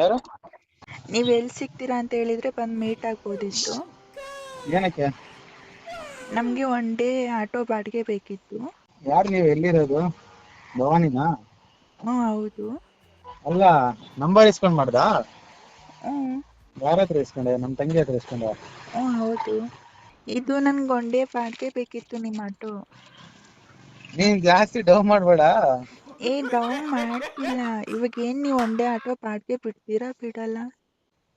ಯಾರು? ನೀವ್ ಎಲ್ಲಿ ಸಿಗ್ತೀರಾ ಅಂತ ಹೇಳಿದ್ರೆ ಬಂದು ಮೀಟ್ ಆಗ್ಬೋದಿತ್ತು. ಏನಕ್ಕೆ? ನಮ್ಗೆ ಒನ್ ಡೇ ಆಟೋ ಬಾಡಿಗೆ ಬೇಕಿತ್ತು. ಯಾರು ನೀವು ಎಲ್ಲಿರೋದು? ಭವಾನಿನಾ? ಹ್ಞೂ ಹೌದು. ಅಲ್ಲ ನಂಬರ್ ಇಸ್ಕೊಂಡ್ ಮಾಡ್ದಾ? ಹ್ಮ್. ಯಾರ ಹತ್ರ ಇಸ್ಕೊಂಡೆ? ನಮ್ಮ ತಂಗಿ ಹತ್ರ ಇಸ್ಕೊಂಡೆ. ಹ್ಞೂ ಹೌದು. ಇದು ನನ್ಗೆ ಒನ್ ಡೇ ಬಾಡಿಗೆ ಬೇಕಿತ್ತು ನಿಮ್ಮ ಆಟೋ. ನೀನ್ ಜಾಸ್ತಿ ಡೌ ಮಾಡ್ಬೇಡ. ಏ ಡೌನ್ ಮಾಡ್ತಿಲ್ಲ. ಇವಾಗ ಏನ್ ನೀವು ಒಂದೇ ಆಟೋ ಪಾಡ್ಗೆ ಬಿಡ್ತೀರಾ ಬಿಡಲ್ಲ?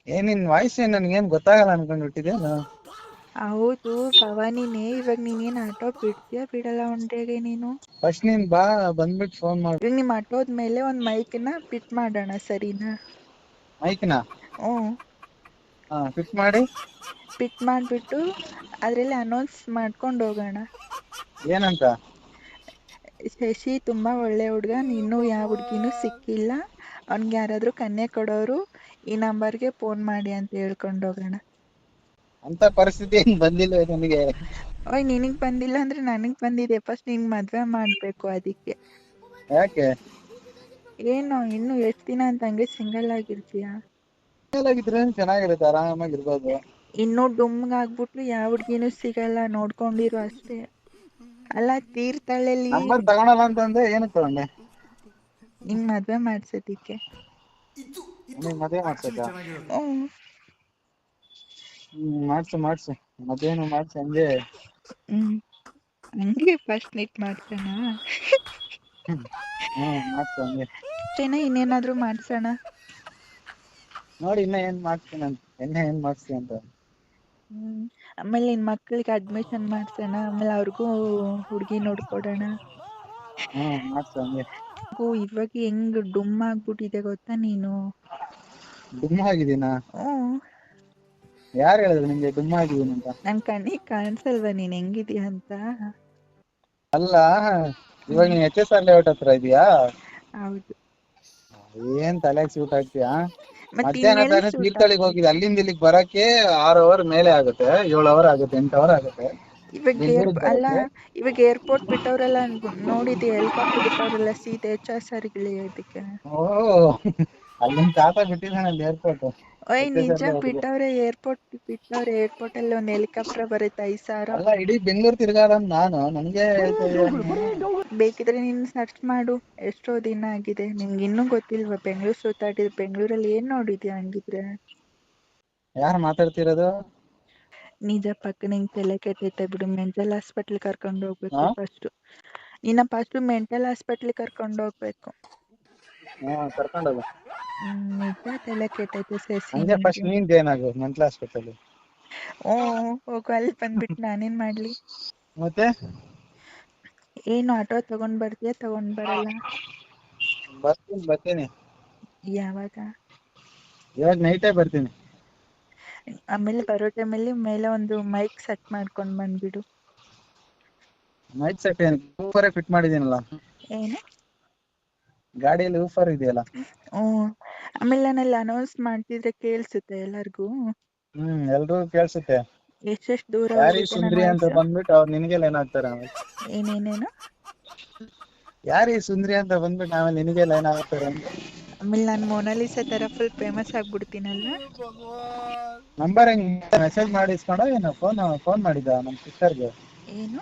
ಏ ನಿನ್ ವಾಯ್ಸ್ ಏನ್ ನನ್ಗೇನ್ ಗೊತ್ತಾಗಲ್ಲ ಅನ್ಕೊಂಡ್ ಬಿಟ್ಟಿದ್ದೇನು? ಹೌದು ಭವಾನಿನೇ. ಇವಾಗ ನೀನೇನ್ ಆಟೋ ಬಿಡ್ತೀಯ ಬಿಡಲ್ಲ ಒನ್ ಡೇಗೆ ನೀನು? ಫಸ್ಟ್ ನೀನ್ ಬಾ ಬಂದ್ಬಿಟ್ಟು ಫೋನ್ ಮಾಡು. ಇವಾಗ ಆಟೋ ಆಟೋದ ಮೇಲೆ ಒಂದು ಮೈಕ್ನ ಫಿಟ್ ಮಾಡೋಣ ಸರಿನಾ? ಮೈಕ್ನ ಹ್ಞೂ. ಹಾ ಫಿಕ್ಸ್ ಮಾಡಿ. ಫಿಟ್ ಮಾಡ್ಬಿಟ್ಟು ಅದರಲ್ಲಿ ಅನೌನ್ಸ್ ಮಾಡ್ಕೊಂಡು ಹೋಗೋಣ. ಏನಂತ? ಶಶಿ ತುಂಬ ಒಳ್ಳೆ ಹುಡುಗ. ಇನ್ನು ಯಾವ ಹುಡುಗಿನೂ ಸಿಕ್ಕಿಲ್ಲ. ಅವ್ನಿಗೆ ಯಾರಾದರೂ ಕನ್ಯೆ ಕೊಡೋರು ಈ ನಂಬರ್ಗೆ ಫೋನ್ ಮಾಡಿ ಅಂತ ಹೇಳ್ಕೊಂಡು ಹೋಗೋಣ. ಅಂತ ಪರಿಸ್ಥಿತಿ ಏನ್ ಬಂದಿಲ್ಲ ನನಗೆ? ಓಯ್ ನಿನಗೆ ಬಂದಿಲ್ಲ ಅಂದ್ರೆ ನನಗೆ ಬಂದಿದೆ. ಫಸ್ಟ್ ನಿನ್ ಮದ್ವೆ ಮಾಡ್ಬೇಕು ಅದಕ್ಕೆ. ಯಾಕೆ? ಏನು ಇನ್ನು ಎಷ್ಟು ದಿನ ಅಂತ ಹಂಗೆ ಸಿಂಗಲ್ ಆಗಿರ್ತೀಯಾ? ಆಗಿದ್ರೆ ಚೆನ್ನಾಗಿರುತ್ತೆ ಆರಾಮಾಗಿರ್ಬೋದು. ಇನ್ನೂ ಡುಮ್ಗಾಗ್ಬಿಟ್ಟು ಯಾವ ಹುಡ್ಗಿನೂ ಸಿಗಲ್ಲ. ನೋಡ್ಕೊಂಡಿರು ಅಷ್ಟೇ. ಅಲ್ಲ ತೀರ್ಥಹಳ್ಳಿಲಿ ನಂಬರ್ ತಗೊಳಲ್ಲ ಅಂತಂದ್ರೆ ಏನಕ್ಕೆ ತಗೊಂಡೆ? ನಿನ್ ಮದ್ವೆ ಮಾಡ್ಸೋದಿಕ್ಕೆ. ನೀನ್ ಮದ್ವೆ ಮಾಡ್ಸಕ್ಕ ಹ್ಞೂ ಹ್ಮ್. ಮಾಡ್ಸು ಮಾಡ್ಸು. ಮದ್ವೆನು ಮಾಡ್ಸು ಹಂಗೆ. ಹ್ಮ್. ಹಂಗೆ ಫಸ್ಟ್ ನೀಟ್ ಮಾಡ್ಸೋಣ. ಹ್ಮ್ ಮಾಡ್ಸು ಹಂಗೆ. ಅಷ್ಟೇನಾ ಇನ್ನೇನಾದ್ರೂ ಮಾಡ್ಸೋಣ. ನೋಡಿ ಇನ್ನ ಏನ್ ಮಾಡ್ತೀನಿ ಅಂತ ಇನ್ನ ಏನ್ ಮಾಡ್ತೀನಿ ಅಂತ. ಆಮೇಲೆ ನಿನ್ ಮಕ್ಳಿಗೆ ಅಡ್ಮಿಷನ್ ಮಾಡ್ಸೋಣ ಆಮೇಲೆ ಅವ್ರಿಗೂ ಹುಡುಗಿ ನೋಡ್ಕೊಡೋಣ. ಹ್ಮ್ ಹಂಗೆ. ಓ ಇವಾಗ ಹೆಂಗ್ ಡುಮ್ ಆಗ್ಬಿಟ್ಟಿದೆ ಗೊತ್ತಾ ನೀನು? ಡುಮ್ಮ ಆಗಿದೀನಾ ಹ್ಮ್. ಯಾರು ಹೇಳಿದ್ರು ನಿಮ್ಗೆ ಡುಮ್ಮ ಆಗಿದೀನಿ ಅಂತ? ನನ್ ಕಣ್ಣಿಗೆ ಕಾಣಿಸಲ್ವಾ ನೀನ್ ಹೆಂಗಿದೀಯ ಅಂತ? ಅಲ್ಲ ಇವಾಗ ನೀನ್ ಎಚ್ ಎಸ್ ಆರ್ ಲೇಔಟ್ ಹತ್ರ ಇದೀಯಾ? ಹೌದು. ಏನ್ ತಲೆಗೆ ಸೂಟ್ ಆಗ್ತೀಯಾ? ಮಧ್ಯಾಹ್ನ ಹೋಗಿದ್ದೆ ತಾನೇ ತೀರ್ಥಹಳ್ಳಿಗೆ ಹೋಗಿದೆ ಅಲ್ಲಿಂದ ಇಲ್ಲಿಗೆ ಬರಕ್ಕೆ ಆರ್ ಅವರ್ ಮೇಲೆ ಆಗುತ್ತೆ ಏಳು ಅವರ್ ಆಗುತ್ತೆ ಎಂಟು ಅವರ್ ಆಗುತ್ತೆ. ಇವಾಗ ಏರ್ ಅಲ್ಲ? ಇವಾಗ ಏರ್ಪೋರ್ಟ್ ಬಿಟ್ಟವ್ರಲ್ಲ ನೋಡಿದ್ದೆ ಹೆಲಿಕಾಪ್ಟರ್ ಬಿಟ್ಟವ್ರೆಲ್ಲ ಸೀದಾ ಎಚ್ ಆರ್ ಸರಿಗೆ ಅದಕ್ಕೆ ಓ ಅಲ್ಲಿಂದ ಏರ್ಪೋರ್ಟ್ ಓಯ್ ನಿಜ ಬಿಟ್ಟವ್ರೆ ಏರ್ಪೋರ್ಟ್ ಬಿಟ್ಟವ್ರೆ ಏರ್ಪೋರ್ಟ್ ಅಲ್ಲಿ ಒಂದ್ ಹೆಲಿಕಾಪ್ಟರ್ ಬರುತ್ತೆ ಐದ್ ಸಾವಿರ. ಅಲ್ಲ ಇಡೀ ಬೆಂಗಳೂರು ತಿರ್ಗಾಡೋನ್ ನಾನು. ನನ್ಗೆ? ಬೇಕಿದ್ರೆ ನೀನ್ ಸರ್ಚ್ ಮಾಡು. ಎಷ್ಟೋ ದಿನ ಆಗಿದೆ. ನಿಮ್ಗೆ ಇನ್ನೂ ಗೊತ್ತಿಲ್ವಾ? ಬೆಂಗಳೂರು ಸುತ್ತಾಡಿದ್ ಬೆಂಗಳೂರಲ್ಲಿ ಏನ್ ನೋಡಿದ್ಯಾ ಹಂಗಿದ್ರೆ? ಯಾರು ಮಾತಾಡ್ತಿರೋದು? ನಿಜ ಪಕ್ಕ ನಿಂಗ್ ತಲೆ ಕೆಟ್ಟೈತೆ ಬಿಡು. ಮೆಂಟಲ್ ಹಾಸ್ಪಿಟಲ್ ಕರ್ಕೊಂಡು ಹೋಗ್ಬೇಕು? ಫಸ್ಟ್ ನಿನ್ನ ಫಸ್ಟ್ ಮೆಂಟಲ್ ಹಾಸ್ಪಿಟಲ್ ಕರ್ಕೊಂಡು ಹೋಗ್ಬೇಕು. ಹಾ ಕರ್ಕೊಂಡು ಹ್ಮ್ ನಿಜ ತಲೆ ಕೆಟ್ಟೈತೆ ಸಸಿ ಅಂದ್ರೆ ಫಸ್ಟ್ ಜಾಯ್ನ್ ಆಗು ಮೆಂಟಲ್ ಹಾಸ್ಪಿಟಲ್ ಓ ಹೋಗು ಅಲ್ಲಿ ಬಂದ್ಬಿಟ್ಟು ನಾನೇನ್ ಮಾಡ್ಲಿ? ಮತ್ತೆ? ಏನು ಆಟೋ ತಗೊಂಡ್ ಬರ್ತೀಯಾ ತಗೊಂಡ್ ಬರಲ್ಲ? ಬರ್ತೀನಿ ಬರ್ತೀನಿ. ಯಾವಾಗ? ಇವಾಗ ನೈಟೇ ಬರ್ತೀನಿ. ಆಮೇಲೆ ಬರೋ ಟೈಮಲ್ಲಿ ಮೇಲೆ ಒಂದು ಮೈಕ್ ಸೆಟ್ ಮಾಡ್ಕೊಂಡ್ ಬಂದ್ಬಿಡು. ಮೈಕ್ ಸೆಟ್ ಏನು? ಫಿಟ್ ಮಾಡಿದೀನಲ್ಲ ಏನು? ಗಾಡಿಯಲ್ಲಿ ಊಫರ್ ಇದೆಯಲ್ಲ? ಹ್ಮ್ ಆಮೇಲೆ ನಾನಲ್ಲಿ ಅನೌನ್ಸ್ ಮಾಡ್ತಿದ್ರೆ ಕೇಳಿಸುತ್ತೆ ಎಲ್ಲರಿಗೂ. ಹ್ಮ್ ಎಲ್ರಿಗೂ ಕೇಳ್ಸುತ್ತೆ. ಎಷ್ಟೆಷ್ಟು ದೂರ ಯಾರಿ ಹೋಗುತ್ತೆ ನನ್ನ ಸುಂದ್ರಿ ಅಂತ voice? ಬಂದ್ಬಿಟ್ಟು ಅವ್ರು ನಿನಗೆ ಲೈನ್ ಆಗ್ತಾರ ಆಮೇಲೆ? ಏನೇನೇನು? ಯಾರಿ ಸುಂದ್ರಿ ಅಂತ ಬಂದ್ಬಿಟ್ಟು ಆಮೇಲೆ ನಿನಗೆ ಲೈನ್ ಆಗ್ತಾರೆ ಅಂತ? ಆಮೇಲೆ ನಾನು ಮೊನಾಲಿಸಾ ತರ ಫುಲ್ ಫೇಮಸ್ ಆಗ್ಬಿಡ್ತೀನಲ್ಲ ನಂಬರ್ ಹೆಂಗ್ ಮೆಸೇಜ್ ಮಾಡಿ ಇಸ್ಕೊಂಡ ಏನು? ಫೋನ್ ಫೋನ್ ಮಾಡಿದ್ದ ನಮ್ಮ ಸಿಸ್ಟರ್ಗೆ ಏನು?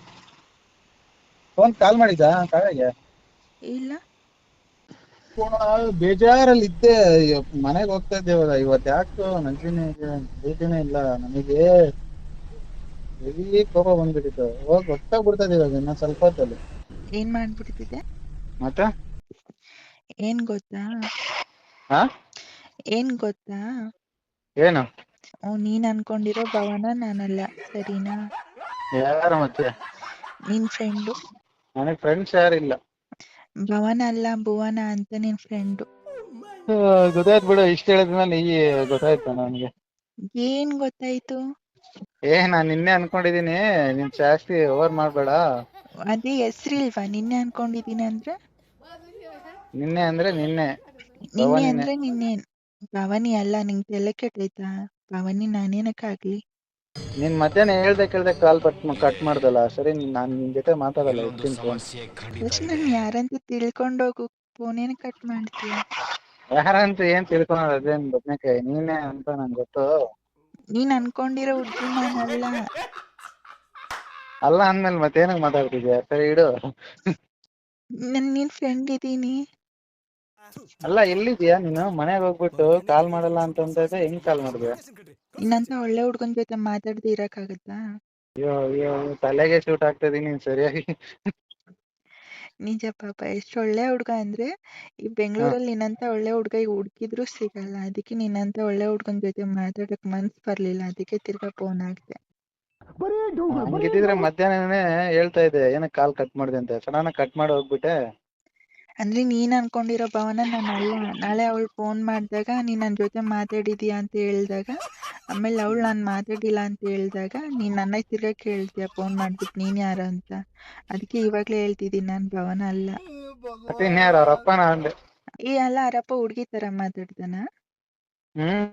ಫೋನ್ ಕಾಲ್ ಮಾಡಿದ್ದ ಕಾವ್ಯಗೆ? ಇಲ್ಲ. ಬೇಜಾರಲ್ಲಿ ಇದ್ದೆ ಮನೆಗೆ ಹೋಗ್ತಾ ಇದ್ದೆ ಇವಾಗ ಇವತ್ತು ಯಾಕೋ ನಂಜಿನೇ ಭೇಟಿನೇ ಇಲ್ಲ. ನನಗೆ ಹೆವಿ ಕೋಪ ಬಂದ್ಬಿಟ್ಟಿತ್ತು. ಹೋಗಿ ಗೊತ್ತಾಗ್ಬಿಡ್ತದೆ ಇವಾಗ ಇನ್ನ ಸ್ವಲ್ಪ ಹೊತ್ತಲ್ಲಿ. ಏನ್ ಮಾಡ್ಬಿಡ್ತಿದ್ದೆ ಮತ್ತೆ? ಏನ್ ಗೊತ್ತಾ? ಹಾ ಏನ್ ಗೊತ್ತಾ? ಏನು? ಓ ನೀನ್ ಅನ್ಕೊಂಡಿರೋ ಭವನ ನಾನಲ್ಲ. ಸರಿನಾ? ಯಾರ ಮತ್ತೆ? ನಿನ್ ಫ್ರೆಂಡು? ನನಗೆ ಫ್ರೆಂಡ್ಸ್ ಯಾರಿಲ್ಲ ಭವನ ಅಲ್ಲ ಭುವನ ಅಂತ ನಿನ್ ಫ್ರೆಂಡು ಗೊತ್ತಾಯ್ತು ಬಿಡು ಇಷ್ಟ ಹೇಳಿದ್ಮೇಲೆ ಈ ಗೊತ್ತಾಯ್ತು ನನಗೆ. ಏನ್ ಗೊತ್ತಾಯ್ತು? ಏ ನಾನ್ ನಿನ್ನೆ ಅನ್ಕೊಂಡಿದೀನಿ ನಿನ್ ಜಾಸ್ತಿ ಓವರ್ ಮಾಡ್ಬೇಡ. ಅದೇ ಹೆಸ್ರಿಲ್ವಾ ನಿನ್ನೆ ಅನ್ಕೊಂಡಿದೀನಿ ಅಂದ್ರೆ? ನಿನ್ನೆ ಅಂದ್ರೆ ನಿನ್ನೆ. ನಿನ್ನೆ ಭವಾನಿನೇ. ಅಂದ್ರೆ ನಿನ್ನೆ. ಭವಾನಿ ಅಲ್ಲ ನಿಂಗೆ ತಲೆ ಕೆಟ್ಟೈತಾ ಭವಾನಿ ನಾನೇನಕ್ಕಾಗ್ಲಿ? ನೀನ್ ಮಧ್ಯಾಹ್ನ ಹೇಳ್ದೆ ಕೇಳ್ದೆ ಕಾಲ್ ಕಟ್ ಕಟ್ ಮಾಡ್ದಲ್ಲ. ಸರಿ ನಾನ್ ನಿನ್ ಜೊತೆ ಮಾತಾಡಲ್ಲ ಇರ್ತೀನಿ ಫೋನ್ ನಾನು ಯಾರಂತ ತಿಳ್ಕೊಂಡೋಗು ಫೋನೇನ ಕಟ್ ಮಾಡ್ತೀಯ? ಯಾರಂತ ಏನ್ ತಿಳ್ಕೊಳೋದು ಅದೇನ್ ಬದ್ನೆಕಾಯಿ ನೀನೇ ಅಂತ ನಂಗೆ ಗೊತ್ತು. ನೀನ್ ಅನ್ಕೊಂಡಿರೋ ಹುಡ್ಗಿ ನಾನಲ್ಲ ಅಲ್ಲ ಅಂದ್ಮೇಲೆ ಮತ್ತೇನಾಗ ಮಾತಾಡ್ತಿದ್ಯಾ? ಸರಿ ಇಡು. ನನ್ ನಿನ್ ಫ್ರೆಂಡ್ ಇದ್ದೀನಿ. ಅಲ್ಲ ಎಲ್ಲಿದ್ಯಾ ನೀನು? ಮನೆಗೆ ಹೋಗ್ಬಿಟ್ಟು ಕಾಲ್ ಮಾಡಲ್ಲ ಅಂತ ಅಂತ ಹೆಂಗ್ ಕಾಲ್ ಮಾಡಿದ್ಯಾ ನಿನ್ನಂತ ಒಳ್ಳೆ ಹುಡ್ಗನ್ ಜೊತೆ ಮಾತಾಡ್ದೆ ಇರಕ್ಕಾಗತ್ತಾ? ಅಯ್ಯೋ ಅಯ್ಯೋ ತಲೆಗೆ ಶೂಟ್ ಆಗ್ತದೆ ನೀನ್ ಸರಿಯಾಗಿ. ನಿಜ ಪಾಪ ಎಷ್ಟು ಒಳ್ಳೆ ಹುಡ್ಗ ಅಂದ್ರೆ ಈ ಬೆಂಗಳೂರಲ್ಲಿ ನಿನ್ನಂತ ಒಳ್ಳೆ ಹುಡ್ಗ ಈಗ ಹುಡ್ಕಿದ್ರು ಸಿಗಲ್ಲ. ಅದಕ್ಕೆ ನಿನ್ನಂತ ಒಳ್ಳೆ ಹುಡ್ಗನ್ ಜೊತೆ ಮಾತಾಡಕ್ ಮನ್ಸ್ ಬರ್ಲಿಲ್ಲ. ಅದಕ್ಕೆ ತಿರ್ಗಾ ಫೋನ್ ಹಾಕ್ದೆ. ಹಂಗಿದ್ರೆ ಮಧ್ಯಾಹ್ನನೇ ಹೇಳ್ತಾ ಇದ್ದೆ ಏನಕ್ಕೆ ಕಾಲ್ ಕಟ್ ಮಾಡ್ದೆ ಅಂತ. ಸಡನ್ ಕಟ್ ಮಾಡಿ ಹೋಗ್ಬಿಟ್ಟೆ. ಅಂದ್ರೆ ನೀನ್ ಅನ್ಕೊಂಡಿರೋ ಭವನ ನಾನು ಅಲ್ಲ. ನಾಳೆ ಅವಳು ಫೋನ್ ಮಾಡಿದಾಗ ನೀನ್ ನನ್ ಜೊತೆ ಮಾತಾಡಿದೀಯ ಅಂತ ಹೇಳ್ದಾಗ ಆಮೇಲೆ ಅವಳು ನಾನ್ ಮಾತಾಡಿಲ್ಲ ಅಂತ ಹೇಳ್ದಾಗ ನೀನ್ ನನ್ನ ತಿರ್ಗಾ ಕೇಳ್ತೀಯ ಫೋನ್ ಮಾಡ್ಬಿಟ್ಟು ನೀನ್ ಯಾರ ಅಂತ? ಅದಕ್ಕೆ ಇವಾಗ್ಲೇ ಹೇಳ್ತಿದ್ದೀನಿ ನಾನ್ ಭವನ ಅಲ್ಲ. ಏ ಅಲ್ಲ ಅರಪ್ಪ ಹುಡ್ಗಿ ತರ ಮಾತಾಡ್ದನ ಹ್ಮ್.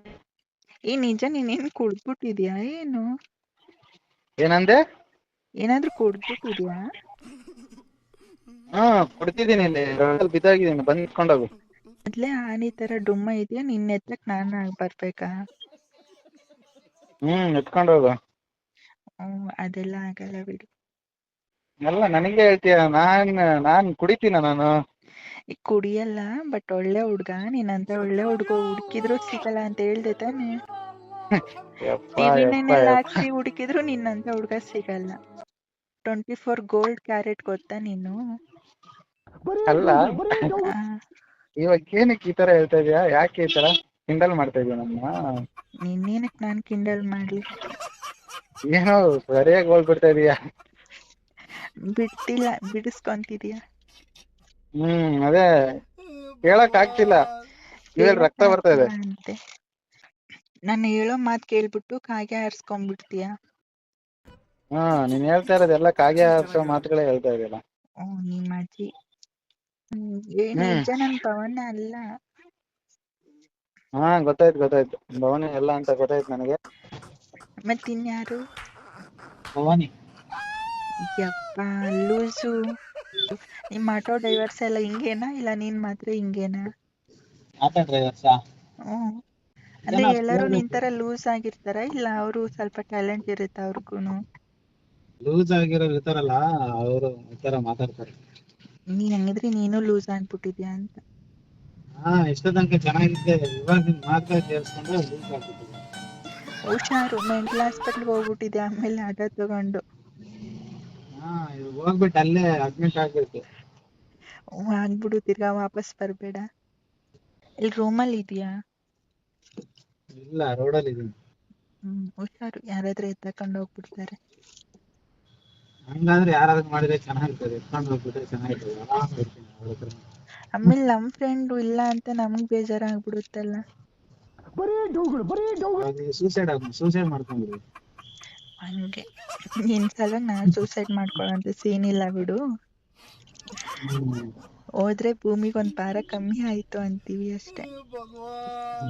ಈ ನಿಜ ನೀನೇನ್ ಕುಡ್ದ್ಬಿಟ್ಟಿದ್ಯಾ? ಏನು? ಏನಂದೆ? ಏನಾದ್ರೂ ಕುಡ್ದ್ಬಿಟ್ಟಿದ್ಯಾ? ಹ್ಮ್ ಕೊಡ್ತಿದ್ದೀನಿ ಇಲ್ಲಿ. ಬಂದ್ ಹೋಗು ಮೊದ್ಲೇ ಆನಿ ತರ ಡುಮ್ಮ ಇದೆಯಾ? ನಿನ್ನ ಎತ್ತಕ್ ನಾನು ಆಗ್ ಬರ್ಬೇಕಾ? ಹ್ಮ್ ಎತ್ಕೊಂಡು ಹೋಗು ಹ್ಮ್ ಅದೆಲ್ಲ ಆಗಲ್ಲ ಬಿಡು. ಅಲ್ಲ ನನಗೆ ಹೇಳ್ತೀಯ? ನಾನ್ ನಾನ್ ಕುಡಿತೀನ ನಾನು? ಈ ಕುಡಿಯಲ್ಲ ಬಟ್ ಒಳ್ಳೆ ಹುಡ್ಗ. ನೀನಂತ ಒಳ್ಳೆ ಹುಡ್ಗ ಹುಡ್ಕಿದ್ರು ಸಿಗಲ್ಲ ಅಂತ ಹೇಳ್ದೆ ತಾನೆ. ಯಪ್ಪ ಟಿವಿ ಯಪ್ಪ ನೈನೆಲ್ಲ ಯಪ್ಪ. ಹಾಕ್ಸಿ ಹುಡುಕಿದ್ರು ನಿನ್ನಂತ ಹುಡ್ಗ ಸಿಗಲ್ಲ. ಟ್ವೆಂಟಿ ಫೋರ್ ಗೋಲ್ಡ್ ಕ್ಯಾರೆಟ್ ಗೊತ್ತಾ ನೀನು? ಅಲ್ಲ. ಇವಾಗ ಏನಕ್ಕೆ ಈ ತರ ಹೇಳ್ತಾ ಇದೀಯಾ? ಯಾಕೆ ಈ ತರ ಕಿಂಡಲ್ ಮಾಡ್ತಾ ಇದೀಯ ನನ್ನ? ನಿನ್ನೇನಕ್ ನಾನ್ ಕಿಂಡಲ್ ಮಾಡ್ಲಿ? ಏನೋ ಸರಿಯಾಗಿ ಹೋಗ್ಬಿಡ್ತಾ ಇದೀಯಾ? ಬಿಟ್ಟಿಲ್ಲ ಬಿಡಿಸ್ಕೊಂತಿದೀಯಾ. ಹ್ಮ್ ಅದೇ ಹೇಳಕ್ ಆಗ್ತಿಲ್ಲ. ಕಿವಿಯಲ್ಲಿ ರಕ್ತ ಬರ್ತಾ ಇದೆ. ಅಂತೆ. ನಾನು ಹೇಳೋ ಮಾತ್ ಕೇಳ್ಬಿಟ್ಟು ಕಾಗೆ ಹಾರ್ಸ್ಕೊಂಡ್ಬಿಡ್ತೀಯ ಹಾ ನೀನ್ ಹೇಳ್ತಾ ಇರೋದೆಲ್ಲ ಕಾಗೆ ಹಾರ್ಸೋ ಮಾತುಗಳೇ ಹೇಳ್ತಾ ಇದೆಯಲ್ಲ. ಓ ನಿಮ್ಮ ಅಜ್ಜಿ ಹ್ಮ್, ಏ ಹ್ಮ್. ನಿಜ ನನ್ ಪವನ ಅಲ್ಲ. ಹಾ ಗೊತ್ತಾಯ್ತು ಗೊತ್ತಾಯ್ತು. ಭವಾನಿ ಎಲ್ಲ ಅಂತ ಗೊತ್ತಾಯ್ತು ನನಗೆ. ಮತ್ತಿನ್ಯಾರು ಭವಾನಿ. ಯಪ್ಪ ಲೂಸು. ನಿಮ್ ಆಟೋ ಡ್ರೈವರ್ಸ್ ಎಲ್ಲ ಹಿಂಗೇನಾ? ಇಲ್ಲ ನೀನ್ ಮಾತ್ರ ಹಿಂಗೇನಾ? Auto drivers? ಹ್ಮ್. ಅಂದ್ರೆ ಎಲ್ಲರೂ ನಿಂತರ ನಿನ್ ತರ ಲೂಸ್ ಆಗಿರ್ತಾರ? ಇಲ್ಲ ಅವರು ಸ್ವಲ್ಪ ಟ್ಯಾಲೆಂಟ್ ಇರುತ್ತೆ ಅವ್ರಿಗೂನು? ಲೂಸ್ ಆಗಿರೋರು ಇರ್ತಾರಲ್ಲ ಅವರು ಈ ತರ ಮಾತಾಡ್ತಾರೆ. ನೀನ್ ಹಂಗಿದ್ರೆ ನೀನು ಲೂಸ್ ಆಗ್ಬಿಟ್ಟಿದ್ಯಾ ಅಂತ. ಹಾ ಎಷ್ಟೋ ತನಕ ಚೆನ್ನಾಗಿದ್ದೆ. ಇವಾಗ ನಿನ್ ಮಾತ್ರ ಕೇಳಿಸ್ಕೊಂಡು ಲೂಸ್ ಆಗ್ಬಿಟ್ಟಿದೆ. ಹುಷಾರು ಮೆಂಟಲ್ ಹಾಸ್ಪಿಟ್ಲ್ಗೆ ಹೋಗ್ಬಿಟ್ಟಿದ್ಯಾ? ಆಮೇಲೆ ಹಠ ತಗೊಂಡು. ಹಾ ಇವಾಗ ಹೋಗ್ಬಿಟ್ಟು ಅಲ್ಲೇ ಅಡ್ಮಿಟ್ ಆಗ್ಬೇಕು. ಆಗ್ಬಿಡು ತಿರ್ಗಾ ವಾಪಸ್ ಬರ್ಬೇಡ. ಇಲ್ಲಿ ರೂಮಲ್ಲಿ ಇದೆಯಾ? ಇಲ್ಲ ರೋಡಲ್ಲಿ ಇದೀನಿ. ಹ್ಮ್ ಹುಷಾರು. ಯಾರಾದ್ರೂ ಎತ್ತಕೊಂಡು ಹೋಗ್ಬಿಡ್ತಾರೆ. ಹಂಗಾದ್ರೆ ಯಾರಾದ್ರೂ ಮಾಡಿದ್ರೆ ಚೆನ್ನಾಗಿರ್ತದೆ. ಎತ್ಕೊಂಡು ಹೋಗ್ಬಿಟ್ರೆ ಚೆನ್ನಾಗಿರ್ತದೆ. ಆರಾಮ್ ಇರ್ತೀನಿ ಅವ್ರ ಹತ್ರ. ಆಮೇಲೆ ನಮ್ ಫ್ರೆಂಡ್ ಇಲ್ಲ ಅಂತ ನಮ್ಗ್ ಬೇಜಾರಾಗ್ಬಿಡುತ್ತಲ್ಲ. ಸೂಸೈಡ್ ಆಗ ಸೂಸೈಡ್ ಮಾಡ್ಕೊಂಡ್ಬಿಡಿ ಹಂಗೆ. ನಿನ್ ಸಲ ನಾನ್ ಸೂಸೈಡ್ ಮಾಡ್ಕೊಳ್ಳೋಂತ ಸೀನ್ ಇಲ್ಲ ಬಿಡು. ಹೋದ್ರೆ ಭೂಮಿಗೊಂದ್ ಭಾರ ಕಮ್ಮಿ ಆಯ್ತು ಅಂತೀವಿ ಅಷ್ಟೇ.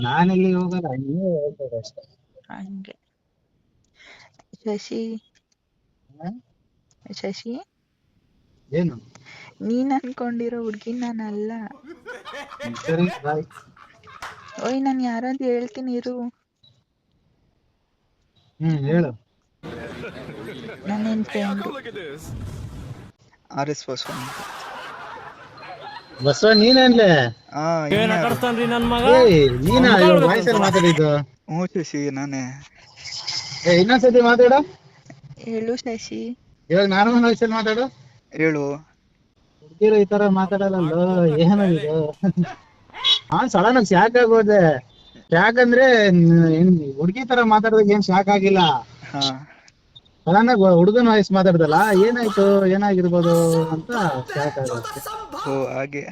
ನಾನೆಲ್ಲಿ ಹೋಗಲ್ಲ ನೀವೇ ಹೇಳ್ತಾರೆ ಅಷ್ಟೇ. ಹಂಗೆ. ಶಶಿ. ಹ್ಮ್? ಶಶಿ? ಏನು? ನೀನ್ ಅನ್ಕೊಂಡಿರೋ ಹುಡ್ಗಿ ನಾನಲ್ಲ. ಸರಿ ಬಾಯ್ ಓಯ್ ನಾನು ಯಾರಾದ್ರೂ ಹೇಳ್ತೀನಿ ಇರು. ಹ್ಮ್ ಹೇಳು. ನಾನ್ ನಿನ್ ಫ್ರೆಂಡು ಆರ್ ಎಸ್ ಬಸವ ಅಂತ ಬಸವ ನೀನೇನ್ಲೆ ಮಗ. ಇನ್ಯಾರು? ಏಯ್ ನೀನಾ ವಾಯ್ಸ್ ಅಲ್ಲಿ ಮಾತಾಡಿದ್ದು. ಹ್ಞೂ ಶಶಿ ನಾನೇ. ಏ ಇನ್ನೊಂದ್ಸತಿ ಮಾತಾಡ. ಹೇಳು ಶಶಿ. ಇವಾಗ ನಾನು ವಾಯ್ಸ್ ಅಲ್ಲಿ ಮಾತಾಡು. ಹೇಳು. ಹುಡುಗಿರು ಈ ತರ ಮಾತಾಡಲ್ಲ ಏನು ಇದು? ಹಾ ಸಡನ್ ಶಾಕ್ ಆಗೋದೆ ಶಾಕ್ ಅಂದ್ರೆ ಹುಡುಗಿ ತರ ಮಾತಾಡಿದಾಗ ಏನ್ ಶಾಕ್ ಆಗಿಲ್ಲ. ಸಡನ್ ಆಗಿ ಹುಡುಗನ ವಾಯ್ಸ್ ಮಾತಾಡ್ದಲ್ಲ ಏನಾಯ್ತು ಏನಾಗಿರ್ಬೋದು ಅಂತ ಶಾಕ್ ಆಗುತ್ತೆ ಓ ಹಾಗೆ.